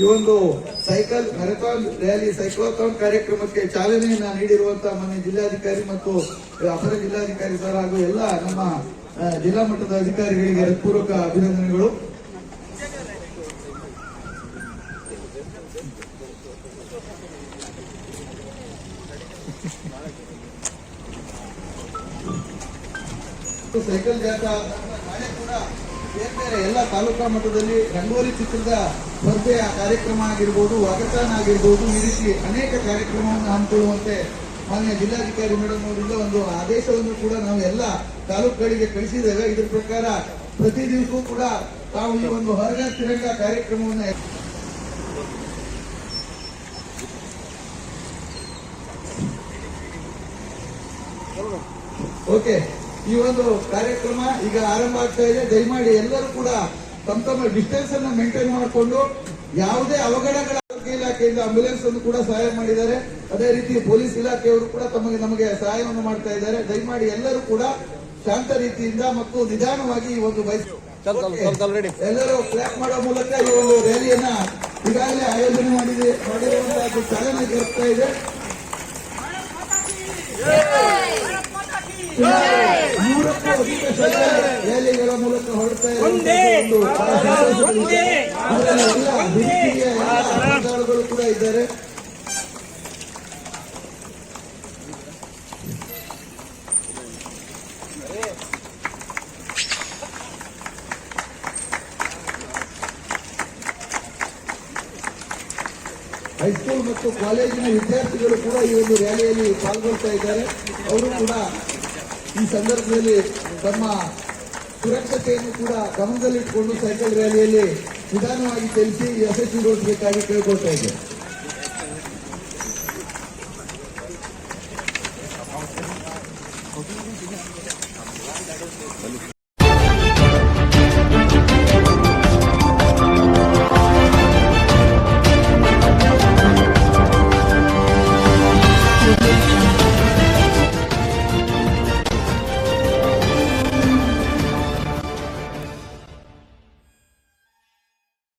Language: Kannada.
ಈ ಒಂದು ಸೈಕಲ್ ಮ್ಯಾರಥಾನ್ ರ್ಯಾಲಿ, ಸೈಕ್ಲೋಥಾನ್ ಕಾರ್ಯಕ್ರಮಕ್ಕೆ ಚಾಲನೆಯನ್ನ ನೀಡಿರುವಂತಹ ಮನೆ ಜಿಲ್ಲಾಧಿಕಾರಿ ಮತ್ತು ಅಪರ ಜಿಲ್ಲಾಧಿಕಾರಿ ಸರ್ ಹಾಗೂ ಎಲ್ಲ ನಮ್ಮ ಜಿಲ್ಲಾ ಮಟ್ಟದ ಅಧಿಕಾರಿಗಳಿಗೆ ಹೃತ್ಪೂರ್ವಕ ಅಭಿನಂದನೆಗಳು. ಸೈಕಲ್ ಜಾಥಾ ಕೂಡ ಬೇರೆ ಬೇರೆ ಎಲ್ಲ ತಾಲೂಕಾ ಮಟ್ಟದಲ್ಲಿ ರಂಗೋಲಿ ಚಿತ್ರದ ಸ್ಪರ್ಧೆಯ ಕಾರ್ಯಕ್ರಮ ಆಗಿರ್ಬೋದು, ವಾಕಥಾನ್ ಆಗಿರ್ಬೋದು, ಈ ರೀತಿ ಅನೇಕ ಕಾರ್ಯಕ್ರಮವನ್ನು ಹಮ್ಮಿಕೊಳ್ಳುವಂತೆ ಮಾನ್ಯ ಜಿಲ್ಲಾಧಿಕಾರಿ ಮೇಡಮ್ ಅವರಿಂದ ಒಂದು ಆದೇಶವನ್ನು ಕೂಡ ನಾವು ಎಲ್ಲ ತಾಲೂಕುಗಳಿಗೆ ಕಳಿಸಿದ್ದೇವೆ. ಇದ್ರ ಪ್ರಕಾರ ಪ್ರತಿ ದಿವಸವೂ ಕೂಡ ತಾವು ಈ ಒಂದು ಹೊರಗ ತಿರಂಗ ಕಾರ್ಯಕ್ರಮವನ್ನು ಓಕೆ ಈ ಒಂದು ಕಾರ್ಯಕ್ರಮ ಈಗ ಆರಂಭ ಆಗ್ತಾ ಇದೆ. ದಯಮಾಡಿ ಎಲ್ಲರೂ ಕೂಡ ತಮ್ಮ ತಮ್ಮ ಡಿಸ್ಟೆನ್ಸ್ ಅನ್ನ ಮೇಂಟೈನ್ ಮಾಡಿಕೊಂಡು ಯಾವುದೇ ಅವಘಡಗಳ ಆರೋಗ್ಯ ಇಲಾಖೆಯಿಂದ ಆಂಬ್ಯುಲೆನ್ಸ್ ಅನ್ನು ಕೂಡ ಸಹಾಯ ಮಾಡಿದ್ದಾರೆ. ಅದೇ ರೀತಿ ಪೊಲೀಸ್ ಇಲಾಖೆಯವರು ಕೂಡ ತಮಗೆ ನಮಗೆ ಸಹಾಯವನ್ನು ಮಾಡ್ತಾ ಇದ್ದಾರೆ. ದಯಮಾಡಿ ಎಲ್ಲರೂ ಕೂಡ ಶಾಂತ ರೀತಿಯಿಂದ ಮತ್ತು ನಿಧಾನವಾಗಿ ಈ ಒಂದು ರೆಡಿ ಎಲ್ಲರೂ ಕ್ಲಾಪ್ ಮಾಡೋ ಮೂಲಕ ಈ ಒಂದು ರ್ಯಾಲಿಯನ್ನ ಈಗಾಗಲೇ ಆಯೋಜನೆ ಮಾಡಿದೆ. ಮಾಡಿರುವಂತಹ ಚಾಲನೆ ದೊರಕ್ತಾ ಇದೆ. ರ್ಯಾಲಿಗಳ ಮೂಲಕ ಹೊರಡ್ತಾ ಸ್ಪರ್ಧಾಳುಗಳು ಕೂಡ ಇದ್ದಾರೆ. ಹೈಸ್ಕೂಲ್ ಮತ್ತು ಕಾಲೇಜಿನ ವಿದ್ಯಾರ್ಥಿಗಳು ಕೂಡ ಈ ಒಂದು ರ್ಯಾಲಿಯಲ್ಲಿ ಪಾಲ್ಗೊಳ್ತಾ ಇದ್ದಾರೆ. ಅವರು ಕೂಡ ಈ ಸಂದರ್ಭದಲ್ಲಿ ತಮ್ಮ ಸುರಕ್ಷತೆಯನ್ನು ಕೂಡ ಗಮನದಲ್ಲಿಟ್ಟುಕೊಂಡು ಸೈಕಲ್ ರ್ಯಾಲಿಯಲ್ಲಿ ನಿಧಾನವಾಗಿ ಚಲಿಸಿ ಯಶಸ್ವಿಗೊಳಿಸಬೇಕಾಗಿ ಕೇಳ್ಕೊಳ್ತಾ ಇದ್ದೆ.